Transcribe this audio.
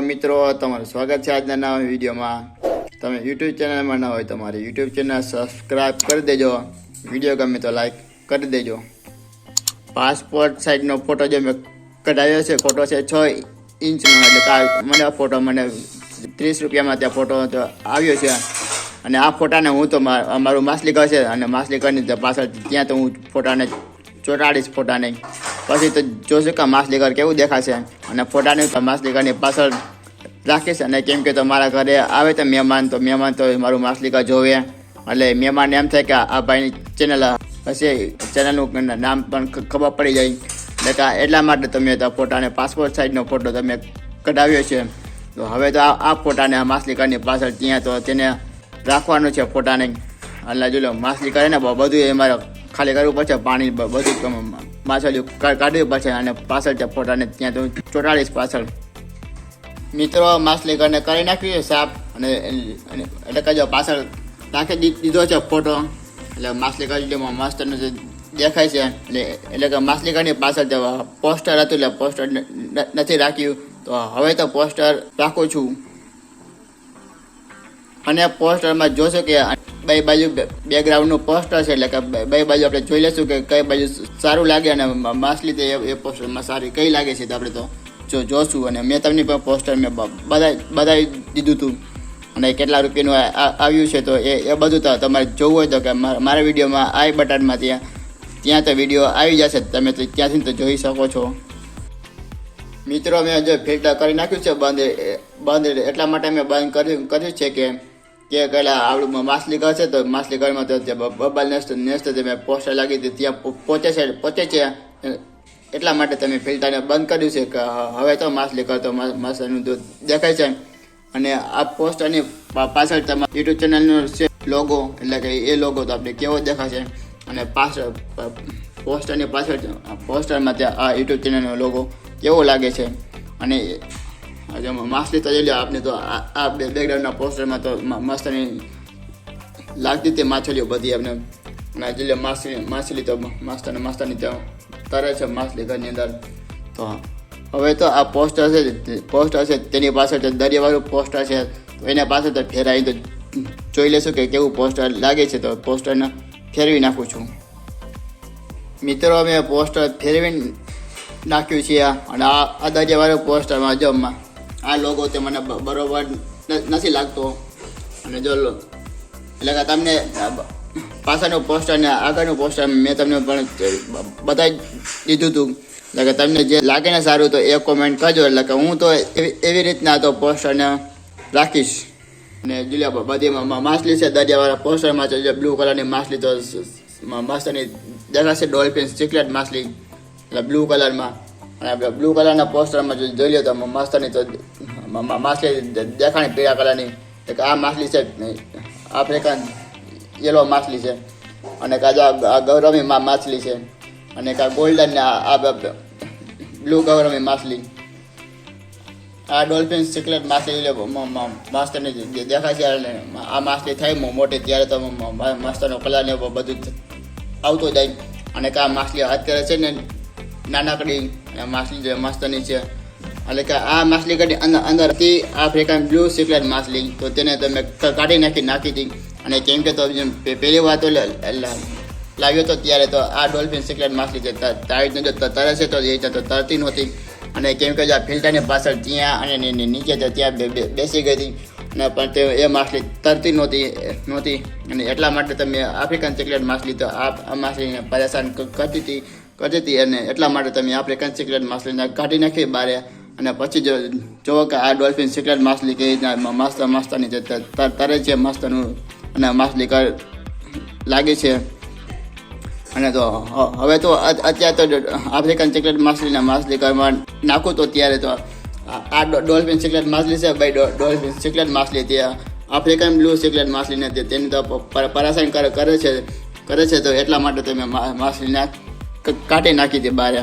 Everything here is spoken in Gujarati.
મિત્રો, તમારું સ્વાગત છે આજના નવા વિડીયોમાં. તમે યુટ્યુબ ચેનલમાં ના હોય તો યુટ્યુબ ચેનલ સબસ્ક્રાઈબ કરી દેજો. વીડિયો ગમે તો લાઈક કરી દેજો. પાસપોર્ટ સાઇઝનો ફોટો જે મેં કઢાવ્યો છે ફોટો છે છ ઇંચનો. એટલે મને ફોટો મને ત્રીસ રૂપિયામાં ત્યાં ફોટો તો આવ્યો છે. અને આ ફોટાને હું તો મા- મારું માછલી ઘર છે. અને માછલી ઘરની પાછળ ત્યાં તો હું ફોટાને ચોટાડીશ, ફોટાને. પછી તો જોશું કે માછલી ઘર કેવું દેખાશે. અને ફોટાને તો માછલી ઘરની પાછળ રાખીશ. અને કેમ કે તો મારા ઘરે આવે તો મહેમાન તો મહેમાન તો મારું માછલી ઘર જોવે. એટલે મહેમાનને એમ થાય કે આ ભાઈની ચેનલ પછી ચેનલનું નામ પણ ખબર પડી જાય. એટલે કે એટલા માટે તમે તો ફોટાને પાસપોર્ટ સાઇઝનો ફોટો તમે કઢાવ્યો છે. તો હવે તો આ ફોટાને આ માછલી પાછળ ત્યાં તો તેને રાખવાનું છે ફોટાને. એટલે જો લો માછલી કરે ને બધું એ મારે ખાલી કરવું પડશે. પાણી બધું માછલીઓ કાઢવી પડશે અને પાછળ ત્યાં ફોટાને ત્યાં તો ચોટાડીશ પાછળ. મિત્રો, માછલી ઘરને કરી નાખ્યું છે સાફ અને અને એટલે કહેજો પાછળ. નાખી દીધો છે ફોટો એટલે માછલી ઘરમાં મસ્તનું જે દેખાય છે. એટલે એટલે કે માછલી ઘરની પાછળ પોસ્ટર હતું, એટલે પોસ્ટર નથી રાખ્યું. તો હવે તો પોસ્ટર રાખું છું. અને પોસ્ટરમાં જોશો કે બે બાજુ બેકગ્રાઉન્ડનું પોસ્ટર છે, એટલે કે બે- બાજુ આપણે જોઈ લઈશું કે કઈ બાજુ સારું લાગે અને માછલી તો એ- પોસ્ટરમાં સારી કઈ લાગે છે, તો આપણે તો જો જોશું. અને મેં તમને પણ પોસ્ટર મેં બધા બધાવી દીધું હતું અને કેટલા રૂપિયાનું આવ્યું છે, તો એ એ બધું તો તમારે જોવું હોય તો કે મારા વિડીયોમાં આઈ બટનમાં ત્યાં ત્યાં તો વીડિયો આવી જશે. તમે તો ત્યાંથી તો જોઈ શકો છો. મિત્રો, મેં જો ફિલ્ટર કરી નાખ્યું છે, બંધ બંધ એટલા માટે મેં બંધ કર્યું કર્યું છે કે કે પેલા આવડું માછલી ઘર છે તો માછલી ઘરમાં તો બબાલ નેસ્ટ નેસ્ટ જે મેં પોસ્ટર લાગી હતી, ત્યાં પહોંચે છે પહોંચે છે. એટલા માટે તમે ફિલ્ટરને બંધ કર્યું છે કે હવે તો માછલી ઘર તો માછલીનું દૂધ દેખાય છે. અને આ પોસ્ટરની પાછળ તમારા યુટ્યુબ ચેનલનો છે લોગો, એટલે કે એ લોગો તો આપણે કેવો દેખાશે અને પાછળ પોસ્ટરની પાછળ, પોસ્ટરમાં ત્યાં આ યુટ્યુબ ચેનલનો લોગો કેવો લાગે છે. અને માછલી તો જોઈ લો આપને તો આ બેકગ્રાઉન્ડના પોસ્ટરમાં તો મસ્તની લાગતી તે માછલીઓ બધી આપણે અને જોઈ માછલી માછલી તો મસ્ત માસ્ટરની ત્યાં તરે છે માછલી ઘરની અંદર. તો હવે તો આ પોસ્ટર છે પોસ્ટર છે તેની પાછળ દરિયાવાળું પોસ્ટર છે, તો એના પાછળ તો ફેરાવી તો જોઈ લેશું કે કેવું પોસ્ટર લાગે છે, તો પોસ્ટરને ફેરવી નાખું છું. મિત્રો મેં પોસ્ટર ફેરવી નાખ્યું છે અને આ દરિયાવાળું પોસ્ટરમાં જો આ લોગો તે મને બરોબર નથી લાગતો. અને જો એટલે કે તમને પાછળનું પોસ્ટર ને આગળનું પોસ્ટર મેં તમને પણ બતાવી દીધું હતું એટલે કે તમને જે લાગે ને સારું તો એ કોમેન્ટ કરજો. એટલે કે હું તો એવી રીતના તો પોસ્ટરને રાખીશ. અને જુલિયા બધી મ- મ- માછલી છે, દરિયાવાળા પોસ્ટરમાં છે, જે બ્લુ કલરની માછલી તો માસ્ટરની દેખાશે ડોલ્ફિન સિક્રેટ માછલી. એટલે બ્લુ કલરમાં અને આપણે બ્લુ કલરના પોસ્ટરમાં જો જોઈ લો તો માસ્તરની તો માછલી દેખાણી પીળા કલરની. એક આ માછલી છે આફ્રિકન યલો માછલી છે. અને કાં આ ગૌરવી માછલી છે. અને કાં ગોલ્ડન ને આ બ્લુ ગૌરવી માછલી. આ ડોલ્ફિન સિકલેટ માછલી લે મ- મ- જે દેખાય છે આ માછલી થાય મોટી ત્યારે તો મ- મ- કલર ને બધું આવતો જાય. અને કા માછલી હાથ કરે છે ને નાનકડી માછલી જે મસ્તની છે. એટલે કે આ માછલી કાઢી અંદર અંદરથી આફ્રિકન બ્લુ સિકલેટ માછલી. તો તેને તમે કાઢી નાખી નાખી હતી. અને કેમ કે તો પહેલી વાર તો લાવ્યો તો ત્યારે તો આ ડોલ્ફિન સિકલેટ માછલી છે. તારી જો તરે છે તો એ તો તરતી નહોતી. અને કેમ કે આ ફિલ્ટરની પાછળ ત્યાં અને નીચે ત્યાં બેસી ગઈ હતી. અને પણ તે એ માછલી તરતી નહોતી નહોતી. અને એટલા માટે તમે આફ્રિકન સિક્રેટ માછલી તો આ માછલીને પરેશાન કરતી હતી. કરતી હતી અને એટલા માટે તમે આપણે સિક્રેટ માછલીને કાઢી નાખી બારે. અને પછી જો જો કે આ ડોલ્ફિન સિક્રેટ માછલી કઈ રીતના મ- મસ્ત મસ્તની ત- ત- તરે છે મસ્તનું અને માછલી કર લાગે છે. અને તો હવે તો અત્યારે તો જો આફ્રિકન સિક્રેટ માછલીના માછલી ઘરમાં નાખું તો ત્યારે તો આ ડોલ્ફિન સિક્રેટ માછલી છે ભાઈ ડોલ્ફિન સિક્રેટ માછલી ત્યાં આફ્રિકન બ્લુ સિક્રેટ માછલીને તેની તો પ- પ- કરે કરે છે કરે છે તો એટલા માટે તમે માછલીને કાઢી નાખી દે બહાર